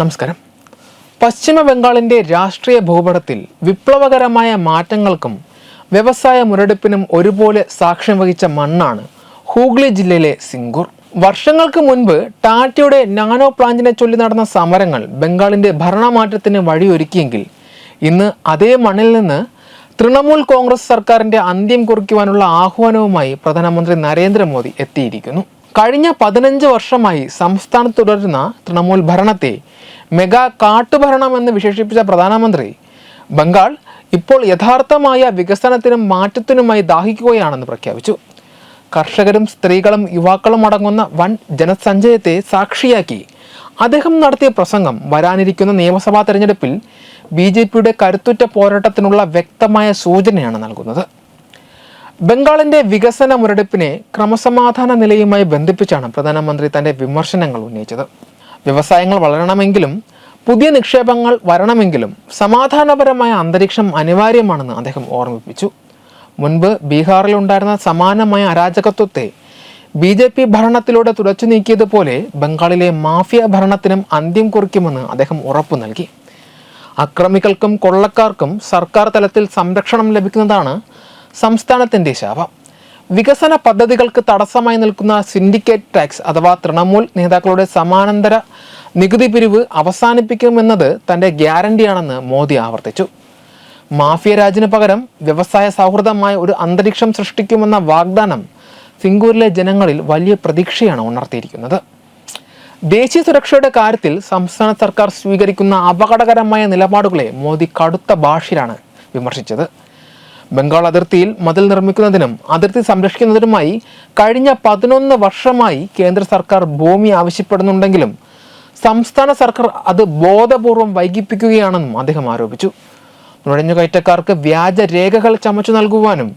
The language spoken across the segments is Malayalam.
നമസ്കാരം. പശ്ചിമ ബംഗാളിന്റെ രാഷ്ട്രീയ ഭൂപടത്തിൽ വിപ്ലവകരമായ മാറ്റങ്ങൾക്കും വ്യവസായ മുരടിപ്പിനും ഒരുപോലെ സാക്ഷ്യം വഹിച്ച മണ്ണാണ് ഹൂഗ്ലി ജില്ലയിലെ സിംഗൂർ. വർഷങ്ങൾക്ക് മുൻപ് ടാറ്റയുടെ നാനോ പ്ലാന്റിനെ ചൊല്ലി നടന്ന സമരങ്ങൾ ബംഗാളിന്റെ ഭരണമാറ്റത്തിന് വഴിയൊരുക്കിയെങ്കിൽ ഇന്ന് അതേ മണ്ണിൽ നിന്ന് തൃണമൂൽ കോൺഗ്രസ് സർക്കാരിന്റെ അന്ത്യം കുറിക്കുവാനുള്ള ആഹ്വാനവുമായി പ്രധാനമന്ത്രി നരേന്ദ്രമോദി എത്തിയിരിക്കുന്നു. കഴിഞ്ഞ പതിനഞ്ച് വർഷമായി സംസ്ഥാനത്ത് തുടരുന്ന തൃണമൂൽ ഭരണത്തെ മെഗാ കാട്ടുഭരണം എന്ന് വിശേഷിപ്പിച്ച പ്രധാനമന്ത്രി ബംഗാൾ ഇപ്പോൾ യഥാർത്ഥമായ വികസനത്തിനും മാറ്റത്തിനുമായി ദാഹിക്കുകയാണെന്ന് പ്രഖ്യാപിച്ചു. കർഷകരും സ്ത്രീകളും യുവാക്കളും അടങ്ങുന്ന വൻ ജനസഞ്ചയത്തെ സാക്ഷിയാക്കി അദ്ദേഹം നടത്തിയ പ്രസംഗം വരാനിരിക്കുന്ന നിയമസഭാ തെരഞ്ഞെടുപ്പിൽ ബി ജെ പിയുടെ കരുത്തുറ്റ പോരാട്ടത്തിനുള്ള വ്യക്തമായ സൂചനയാണ് നൽകുന്നത്. ബംഗാളിന്റെ വികസന മുരടിപ്പിനെ ക്രമസമാധാന നിലയുമായി ബന്ധിപ്പിച്ചാണ് പ്രധാനമന്ത്രി തന്റെ വിമർശനങ്ങൾ ഉന്നയിച്ചത്. വ്യവസായങ്ങൾ വളരണമെങ്കിലും പുതിയ നിക്ഷേപങ്ങൾ വരണമെങ്കിലും സമാധാനപരമായ അന്തരീക്ഷം അനിവാര്യമാണെന്ന് അദ്ദേഹം ഓർമ്മിപ്പിച്ചു. മുൻപ് ബീഹാറിൽ ഉണ്ടായിരുന്ന സമാനമായ അരാജകത്വത്തെ ബി ജെ പി ഭരണത്തിലൂടെ തുടച്ചു നീക്കിയതുപോലെ ബംഗാളിലെ മാഫിയ ഭരണത്തിനും അന്ത്യം കുറിക്കുമെന്ന് അദ്ദേഹം ഉറപ്പു നൽകി. അക്രമികൾക്കും കൊള്ളക്കാർക്കും സർക്കാർ തലത്തിൽ സംരക്ഷണം ലഭിക്കുന്നതാണ് സംസ്ഥാനത്തിന്റെ ശാപം. വികസന പദ്ധതികൾക്ക് തടസ്സമായി നിൽക്കുന്ന സിൻഡിക്കേറ്റ് ടാക്സ് അഥവാ തൃണമൂൽ നേതാക്കളുടെ സമാനന്തര നികുതി പിരിവ് അവസാനിപ്പിക്കുമെന്നത് തന്റെ ഗ്യാരണ്ടിയാണെന്ന് മോദി ആവർത്തിച്ചു. മാഫിയ രാജിന് പകരം വ്യവസായ സൗഹൃദമായ ഒരു അന്തരീക്ഷം സൃഷ്ടിക്കുമെന്ന വാഗ്ദാനം സിംഗൂരിലെ ജനങ്ങളിൽ വലിയ പ്രതീക്ഷയാണ് ഉണർത്തിയിരിക്കുന്നത്. ദേശീയ സുരക്ഷയുടെ കാര്യത്തിൽ സംസ്ഥാന സർക്കാർ സ്വീകരിക്കുന്ന അപകടകരമായ നിലപാടുകളെ മോദി കടുത്ത ഭാഷയിലാണ് വിമർശിച്ചത്. ബംഗാൾ അതിർത്തിയിൽ മതിൽ നിർമ്മിക്കുന്നതിനും അതിർത്തി സംരക്ഷിക്കുന്നതിനുമായി കഴിഞ്ഞ പതിനൊന്ന് വർഷമായി കേന്ദ്ര സർക്കാർ ഭൂമി ആവശ്യപ്പെടുന്നുണ്ടെങ്കിലും സംസ്ഥാന സർക്കാർ അത് ബോധപൂർവം വൈകിപ്പിക്കുകയാണെന്നും അദ്ദേഹം ആരോപിച്ചു. നുഴഞ്ഞുകയറ്റക്കാർക്ക് വ്യാജ രേഖകൾ ചമച്ചു നൽകുവാനും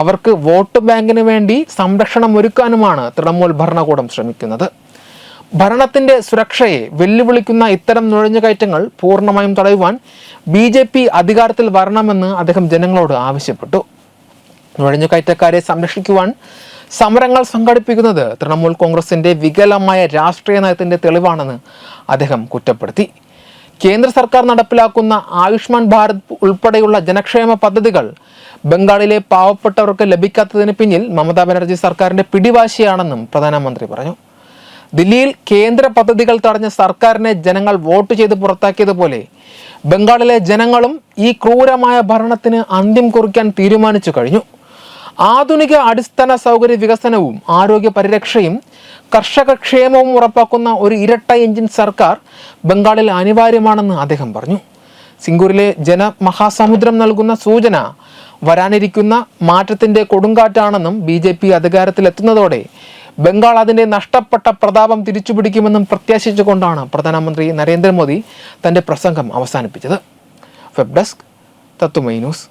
അവർക്ക് വോട്ട് ബാങ്കിന് വേണ്ടി സംരക്ഷണം ഒരുക്കാനുമാണ് തൃണമൂൽ ഭരണകൂടം ശ്രമിക്കുന്നത്. ഭരണത്തിന്റെ സുരക്ഷയെ വെല്ലുവിളിക്കുന്ന ഇത്തരം നുഴഞ്ഞുകയറ്റങ്ങൾ പൂർണമായും തടയുവാൻ ബി ജെ പി അധികാരത്തിൽ വരണമെന്ന് അദ്ദേഹം ജനങ്ങളോട് ആവശ്യപ്പെട്ടു. നുഴഞ്ഞുകയറ്റക്കാരെ സംരക്ഷിക്കുവാൻ സമരങ്ങൾ സംഘടിപ്പിക്കുന്നത് തൃണമൂൽ കോൺഗ്രസിന്റെ വികലമായ രാഷ്ട്രീയ നയത്തിന്റെ തെളിവാണെന്ന് അദ്ദേഹം കുറ്റപ്പെടുത്തി. കേന്ദ്ര സർക്കാർ നടപ്പിലാക്കുന്ന ആയുഷ്മാൻ ഭാരത് ഉൾപ്പെടെയുള്ള ജനക്ഷേമ പദ്ധതികൾ ബംഗാളിലെ പാവപ്പെട്ടവർക്ക് ലഭിക്കാത്തതിന് പിന്നിൽ മമതാ ബാനർജി സർക്കാരിന്റെ പിടിവാശിയാണെന്നും പ്രധാനമന്ത്രി പറഞ്ഞു. ദില്ലിയിൽ കേന്ദ്ര പദ്ധതികൾ തടഞ്ഞ സർക്കാരിനെ ജനങ്ങൾ വോട്ട് ചെയ്ത് പുറത്താക്കിയതുപോലെ ബംഗാളിലെ ജനങ്ങളും ഈ ക്രൂരമായ ഭരണത്തിന് അന്ത്യം കുറിക്കാൻ തീരുമാനിച്ചു കഴിഞ്ഞു. ആധുനിക അടിസ്ഥാന സൗകര്യ വികസനവും ആരോഗ്യ പരിരക്ഷയും കർഷക ക്ഷേമവും ഉറപ്പാക്കുന്ന ഒരു ഇരട്ട എഞ്ചിൻ സർക്കാർ ബംഗാളിൽ അനിവാര്യമാണെന്ന് അദ്ദേഹം പറഞ്ഞു. സിംഗൂരിലെ ജനമഹാസമുദ്രം നൽകുന്ന സൂചന വരാനിരിക്കുന്ന മാറ്റത്തിന്റെ കൊടുങ്കാറ്റാണെന്നും ബി ജെ പി അധികാരത്തിലെത്തുന്നതോടെ ബംഗാൾ അതിന്റെ നഷ്ടപ്പെട്ട പ്രതാപം തിരിച്ചുപിടിക്കുമെന്നും പ്രത്യാശിച്ചുകൊണ്ടാണ് പ്രധാനമന്ത്രി നരേന്ദ്രമോദി തന്റെ പ്രസംഗം അവസാനിപ്പിച്ചത്. വെബ് ഡെസ്ക് തത്തുമൈ ന്യൂസ്.